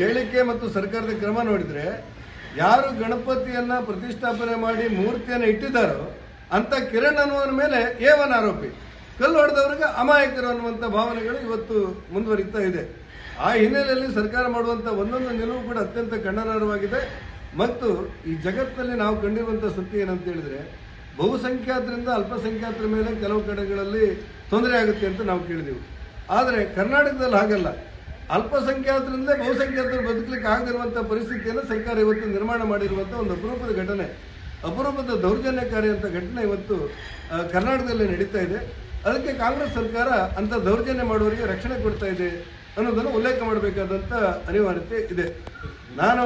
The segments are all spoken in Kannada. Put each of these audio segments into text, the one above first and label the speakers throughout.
Speaker 1: ಹೇಳಿಕೆ ಮತ್ತು ಸರ್ಕಾರದ ಕ್ರಮ ನೋಡಿದ್ರೆ ಯಾರು ಗಣಪತಿಯನ್ನ ಪ್ರತಿಷ್ಠಾಪನೆ ಮಾಡಿ ಮೂರ್ತಿಯನ್ನು ಇಟ್ಟಿದ್ದಾರೋ ಅಂತ ಕಿರಣ್ ಅನ್ನುವನ ಮೇಲೆ ಏವನ್ ಆರೋಪಿ. ಕಲ್ಲು ಹೊಡೆದವರಿಗೆ ಅಮಾಯಕರು ಅನ್ನುವಂಥ ಭಾವನೆಗಳು ಇವತ್ತು ಮುಂದುವರಿತಾ ಇದೆ. ಆ ಹಿನ್ನೆಲೆಯಲ್ಲಿ ಸರ್ಕಾರ ಮಾಡುವಂತ ಒಂದೊಂದು ನಿಲುವು ಕೂಡ ಅತ್ಯಂತ ಖಂಡನಾರ್ಹವಾಗಿದೆ ಮತ್ತು ಈ ಜಗತ್ತಲ್ಲಿ ನಾವು ಕಂಡಿರುವಂಥ ಸತ್ಯ ಏನಂತ ಹೇಳಿದ್ರೆ, ಬಹುಸಂಖ್ಯಾತರಿಂದ ಅಲ್ಪಸಂಖ್ಯಾತರ ಮೇಲೆ ಕೆಲವು ಕಡೆಗಳಲ್ಲಿ ತೊಂದರೆ ಆಗುತ್ತೆ ಅಂತ ನಾವು ಕೇಳಿದೆವು. ಆದರೆ ಕರ್ನಾಟಕದಲ್ಲಿ ಹಾಗಲ್ಲ. ಅಲ್ಪಸಂಖ್ಯಾತರಿಂದ ಬಹುಸಂಖ್ಯಾತರು ಬದುಕಲಿಕ್ಕೆ ಆಗದಿರುವಂಥ ಪರಿಸ್ಥಿತಿಯನ್ನು ಸರ್ಕಾರ ಇವತ್ತು ನಿರ್ಮಾಣ ಮಾಡಿರುವಂಥ ಒಂದು ಅಪರೂಪದ ಘಟನೆ. ಅಪರೂಪದ ದೌರ್ಜನ್ಯಕಾರಿ ಅಂತ ಘಟನೆ ಇವತ್ತು ಕರ್ನಾಟಕದಲ್ಲಿ ನಡೀತಾ ಇದೆ. ಅದಕ್ಕೆ ಕಾಂಗ್ರೆಸ್ ಸರ್ಕಾರ ಅಂತ ದೌರ್ಜನ್ಯ ಮಾಡುವವರಿಗೆ ರಕ್ಷಣೆ ಕೊಡ್ತಾ ಇದೆ ಅನ್ನೋದನ್ನು ಉಲ್ಲೇಖ ಮಾಡಬೇಕಾದಂಥ ಅನಿವಾರ್ಯತೆ ಇದೆ. ನಾನು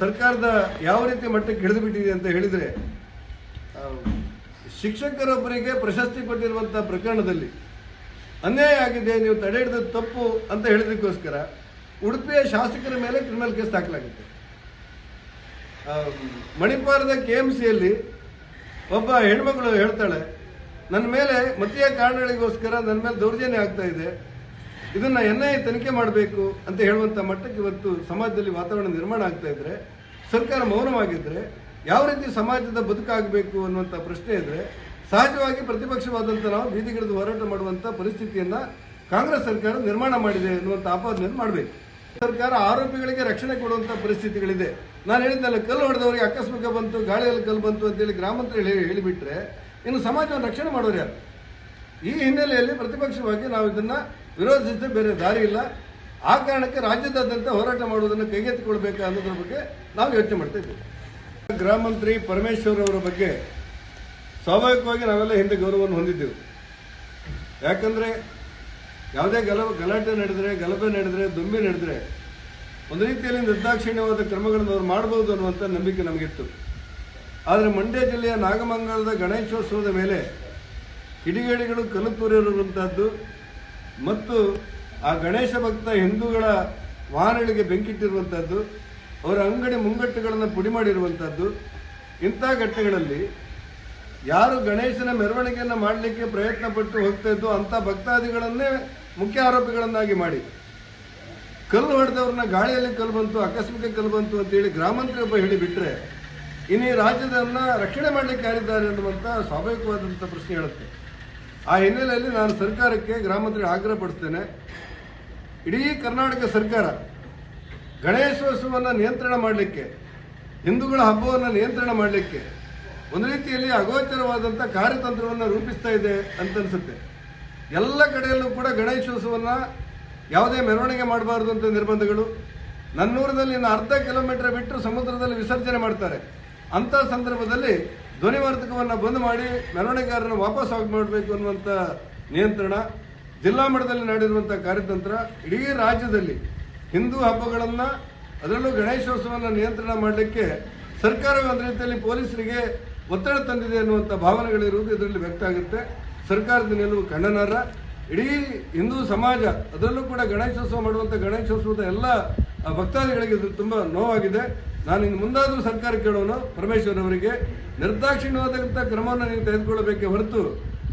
Speaker 1: ಸರ್ಕಾರದ ಯಾವ ರೀತಿ ಮಟ್ಟಕ್ಕೆ ಹಿಡಿದು ಬಿಟ್ಟಿದೆ ಅಂತ ಹೇಳಿದರೆ ಶಿಕ್ಷಕರೊಬ್ಬರಿಗೆ ಪ್ರಶಸ್ತಿ ಕೊಟ್ಟಿರುವಂಥ ಪ್ರಕರಣದಲ್ಲಿ ಅನ್ಯಾಯ ಆಗಿದೆ, ನೀವು ತಡೆ ಹಿಡಿದ ತಪ್ಪು ಅಂತ ಹೇಳಿದಕ್ಕೋಸ್ಕರ ಉಡುಪಿಯ ಶಾಸಕರ ಮೇಲೆ ಕ್ರಿಮಿನಲ್ ಕೇಸ್ ದಾಖಲಾಗುತ್ತೆ. ಮಣಿಪಾಲದ ಕೆ ಎಂ ಸಿಯಲ್ಲಿ ಒಬ್ಬ ಹೆಣ್ಮಗಳು ಹೇಳ್ತಾಳೆ, ನನ್ನ ಮೇಲೆ ಮತೀಯ ಕಾರಣಗಳಿಗೋಸ್ಕರ ನನ್ನ ಮೇಲೆ ದೌರ್ಜನ್ಯ ಆಗ್ತಾ ಇದೆ. ಇದನ್ನ ಎನ್ ಐ ತನಿಖೆ ಮಾಡಬೇಕು ಅಂತ ಹೇಳುವಂತ ಮಟ್ಟಕ್ಕೆ ಇವತ್ತು ಸಮಾಜದಲ್ಲಿ ವಾತಾವರಣ ನಿರ್ಮಾಣ ಆಗ್ತಾ ಇದ್ರೆ, ಸರ್ಕಾರ ಮೌನವಾಗಿದ್ರೆ, ಯಾವ ರೀತಿ ಸಮಾಜದ ಬದುಕಾಗಬೇಕು ಅನ್ನುವಂಥ ಪ್ರಶ್ನೆ ಇದ್ರೆ ಸಹಜವಾಗಿ ಪ್ರತಿಪಕ್ಷವಾದಂಥ ನಾವು ಬೀದಿಗಿಳಿದು ಹೋರಾಟ ಮಾಡುವಂತ ಪರಿಸ್ಥಿತಿಯನ್ನ ಕಾಂಗ್ರೆಸ್ ಸರ್ಕಾರ ನಿರ್ಮಾಣ ಮಾಡಿದೆ ಎನ್ನುವಂಥ ಆಪಾದನೆಯನ್ನು ಮಾಡಬೇಕು. ಸರ್ಕಾರ ಆರೋಪಿಗಳಿಗೆ ರಕ್ಷಣೆ ಕೊಡುವಂತ ಪರಿಸ್ಥಿತಿಗಳಿದೆ. ನಾನು ಹೇಳಿದ್ದಲ್ಲ ಕಲ್ಲು ಹೊಡೆದವರಿಗೆ ಆಕಸ್ಮಿಕ ಬಂತು, ಗಾಳಿಯಲ್ಲಿ ಕಲ್ಲು ಬಂತು ಅಂತೇಳಿ ಗ್ರಾಮಾಂತರ ಹೇಳಿ ಹೇಳಿಬಿಟ್ರೆ ಇನ್ನು ಸಮಾಜವನ್ನು ರಕ್ಷಣೆ ಮಾಡೋರು ಯಾರು? ಈ ಹಿನ್ನೆಲೆಯಲ್ಲಿ ಪ್ರತಿಪಕ್ಷವಾಗಿ ನಾವು ಇದನ್ನ ವಿರೋಧಿಸಿದ್ರೆ ಬೇರೆ ದಾರಿ ಇಲ್ಲ. ಆ ಕಾರಣಕ್ಕೆ ರಾಜ್ಯದಾದ್ಯಂತ ಹೋರಾಟ ಮಾಡುವುದನ್ನು ಕೈಗೆತ್ತಿಕೊಳ್ಬೇಕು ಅನ್ನೋದ್ರ ಬಗ್ಗೆ ನಾವು ಯೋಚನೆ ಮಾಡ್ತಾ ಇದ್ದೀವಿ. ಗೃಹ ಮಂತ್ರಿ ಪರಮೇಶ್ವರ್ ಅವರ ಬಗ್ಗೆ ಸ್ವಾಭಾವಿಕವಾಗಿ ನಾವೆಲ್ಲ ಹಿಂದೆ ಗೌರವವನ್ನು ಹೊಂದಿದ್ದೆವು. ಯಾಕಂದ್ರೆ ಯಾವುದೇ ಗಲ, ಗಲಾಟೆ ನಡೆದರೆ, ಗಲಭೆ ನಡೆದರೆ ದುಂಬಿ ನಡೆದರೆ, ಒಂದು ರೀತಿಯಲ್ಲಿ ನಿರ್ದಾಕ್ಷಿಣ್ಯವಾದ ಕ್ರಮಗಳನ್ನು ಅವರು ಮಾಡಬಹುದು ಅನ್ನುವಂಥ ನಂಬಿಕೆ ನಮಗಿತ್ತು. ಆದರೆ ಮಂಡ್ಯ ಜಿಲ್ಲೆಯ ನಾಗಮಂಗಲದ ಗಣೇಶೋತ್ಸವದ ಮೇಲೆ ಕಿಡಿಗೇಡಿಗಳು ಕಲ್ಲು ಮತ್ತು ಆ ಗಣೇಶ ಭಕ್ತ ಹಿಂದೂಗಳ ವಾಹನಗಳಿಗೆ ಬೆಂಕಿಟ್ಟಿರುವಂತಹದ್ದು, ಅವರ ಅಂಗಡಿ ಮುಂಗಟ್ಟುಗಳನ್ನು ಪುಡಿ ಮಾಡಿರುವಂಥದ್ದು ಇಂಥ ಘಟ್ಟಗಳಲ್ಲಿ ಯಾರು ಗಣೇಶನ ಮೆರವಣಿಗೆಯನ್ನು ಮಾಡಲಿಕ್ಕೆ ಪ್ರಯತ್ನ ಪಟ್ಟು ಹೋಗ್ತಾ ಅಂಥ ಭಕ್ತಾದಿಗಳನ್ನೇ ಮುಖ್ಯ ಆರೋಪಿಗಳನ್ನಾಗಿ ಮಾಡಿ. ಕಲ್ಲು ಹೊಡೆದವ್ರನ್ನ ಗಾಳಿಯಲ್ಲಿ ಕಲ್ಲು ಬಂತು ಆಕಸ್ಮಿಕ ಕಲ್ಲು ಬಂತು ಅಂತೇಳಿ ಗ್ರಾಮಾಂತರ ಒಬ್ಬ ಹೇಳಿ ಬಿಟ್ಟರೆ ಇನ್ನು ಈ ರಾಜ್ಯದನ್ನ ರಕ್ಷಣೆ ಮಾಡಲಿಕ್ಕೆ ಯಾರಿದ್ದಾರೆ ಅನ್ನುವಂಥ ಸ್ವಾಭಾವಿಕವಾದಂಥ ಪ್ರಶ್ನೆ ಹೇಳುತ್ತೆ. ಆ ಹಿನ್ನೆಲೆಯಲ್ಲಿ ನಾನು ಸರ್ಕಾರಕ್ಕೆ ಗ್ರಾಮಾಂತರ ಆಗ್ರಹ ಪಡಿಸ್ತೇನೆ. ಇಡೀ ಕರ್ನಾಟಕ ಸರ್ಕಾರ ಗಣೇಶೋತ್ಸವವನ್ನು ನಿಯಂತ್ರಣ ಮಾಡಲಿಕ್ಕೆ, ಹಿಂದೂಗಳ ಹಬ್ಬವನ್ನು ನಿಯಂತ್ರಣ ಮಾಡಲಿಕ್ಕೆ ಒಂದು ರೀತಿಯಲ್ಲಿ ಅಗೋಚರವಾದಂಥ ಕಾರ್ಯತಂತ್ರವನ್ನು ರೂಪಿಸ್ತಾ ಇದೆ ಅಂತ ಅನ್ಸುತ್ತೆ. ಎಲ್ಲ ಕಡೆಯಲ್ಲೂ ಕೂಡ ಗಣೇಶೋತ್ಸವವನ್ನು ಯಾವುದೇ ಮೆರವಣಿಗೆ ಮಾಡಬಾರದು ಅಂತ ನಿರ್ಬಂಧಗಳು. ನನ್ನೂರಿನಲ್ಲಿ ಇನ್ನು ಅರ್ಧ ಕಿಲೋಮೀಟರ್ ಬಿಟ್ಟು ಸಮುದ್ರದಲ್ಲಿ ವಿಸರ್ಜನೆ ಮಾಡ್ತಾರೆ. ಅಂತ ಸಂದರ್ಭದಲ್ಲಿ ಧ್ವನಿವರ್ಧಕವನ್ನು ಬಂದ್ ಮಾಡಿ ಮೆರವಣಿಗೆಗಾರರನ್ನು ವಾಪಸ್ ಆಗಿ ಮಾಡಬೇಕು ಅನ್ನುವಂಥ ನಿಯಂತ್ರಣ, ಜಿಲ್ಲಾ ಮಟ್ಟದಲ್ಲಿ ನಡೆದಿರುವಂಥ ಕಾರ್ಯತಂತ್ರ, ಇಡೀ ರಾಜ್ಯದಲ್ಲಿ ಹಿಂದೂ ಹಬ್ಬಗಳನ್ನು, ಅದರಲ್ಲೂ ಗಣೇಶೋತ್ಸವವನ್ನು ನಿಯಂತ್ರಣ ಮಾಡಲಿಕ್ಕೆ ಸರ್ಕಾರವೇ ಒಂದು ರೀತಿಯಲ್ಲಿ ಪೊಲೀಸರಿಗೆ ಒತ್ತಡ ತಂದಿದೆ ಅನ್ನುವಂಥ ಭಾವನೆಗಳಿರುವುದು ಇದರಲ್ಲಿ ವ್ಯಕ್ತ ಆಗುತ್ತೆ. ಸರ್ಕಾರದ ನಿಲುವು ಖಂಡನಾರ್ಹ ಇಡೀ ಹಿಂದೂ ಸಮಾಜ ಅದರಲ್ಲೂ ಕೂಡ ಗಣೇಶೋತ್ಸವ ಮಾಡುವಂಥ ಗಣೇಶೋತ್ಸವದ ಎಲ್ಲ ಭಕ್ತಾದಿಗಳಿಗೆ ಇದು ತುಂಬ ನೋವಾಗಿದೆ. ನಾನು ಇನ್ನು ಮುಂದಾದರೂ ಸರ್ಕಾರ ಕೇಳೋನು, ಪರಮೇಶ್ವರ್ ಅವರಿಗೆ. ನಿರ್ದಾಕ್ಷಿಣ್ಯವಾದಂಥ ಕ್ರಮವನ್ನು ನೀವು ತೆಗೆದುಕೊಳ್ಳಬೇಕೆ ಹೊರತು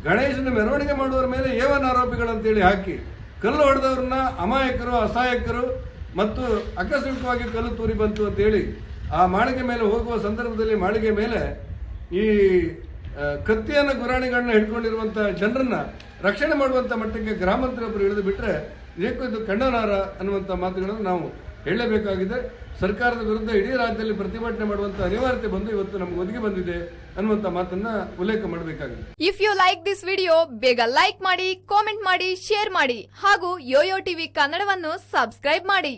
Speaker 1: ಗಣೇಶನ ಮೆರವಣಿಗೆ ಮಾಡುವವರ ಮೇಲೆ ಏವನ್ ಆರೋಪಿಗಳಂತೇಳಿ ಹಾಕಿ, ಕಲ್ಲು ಹೊಡೆದವ್ರನ್ನ ಅಮಾಯಕರು, ಅಸಹಾಯಕರು ಮತ್ತು ಆಕಸ್ಮಿಕವಾಗಿ ಕಲ್ಲು ತೂರಿ ಬಂತು ಅಂತೇಳಿ ಆ ಮಾಳಿಗೆ ಮೇಲೆ ಹೋಗುವ ಸಂದರ್ಭದಲ್ಲಿ ಮಾಳಿಗೆ ಮೇಲೆ ಈ ಕತ್ತಿಯನ್ನು ಗುರಾಣಿಗಳನ್ನ ಹಿಡ್ಕೊಂಡಿರುವಂತಹ ಜನರನ್ನ ರಕ್ಷಣೆ ಮಾಡುವಂತ ಮಟ್ಟಕ್ಕೆ ಗ್ರಾಮಾಂತರೊಬ್ಬರು ಇಳಿದು ಬಿಟ್ಟರೆ ನಿಜಕ್ಕೂ ಇದು ಕಣ್ಣನಾರ ಅನ್ನುವಂಥ ಮಾತುಗಳನ್ನು ನಾವು ಹೇಳಲೇಬೇಕಾಗಿದೆ ಸರ್ಕಾರದ ವಿರುದ್ಧ ಇಡೀ ರಾಜ್ಯದಲ್ಲಿ ಪ್ರತಿಭಟನೆ ಮಾಡುವಂತ ಅನಿವಾರ್ಯತೆ ಬಂದು ಇವತ್ತು ನಮ್ಗೆ ಒದಗಿ ಬಂದಿದೆ ಅನ್ನುವಂಥ ಮಾತನ್ನ ಉಲ್ಲೇಖ ಮಾಡಬೇಕಾಗಿದೆ.
Speaker 2: If you like this video ಬೇಗ ಲೈಕ್ ಮಾಡಿ ಕಾಮೆಂಟ್ ಮಾಡಿ ಶೇರ್ ಮಾಡಿ ಹಾಗೂ ಯೋಯೋ ಟಿವಿ ಕನ್ನಡವನ್ನು ಸಬ್ಸ್ಕ್ರೈಬ್ ಮಾಡಿ.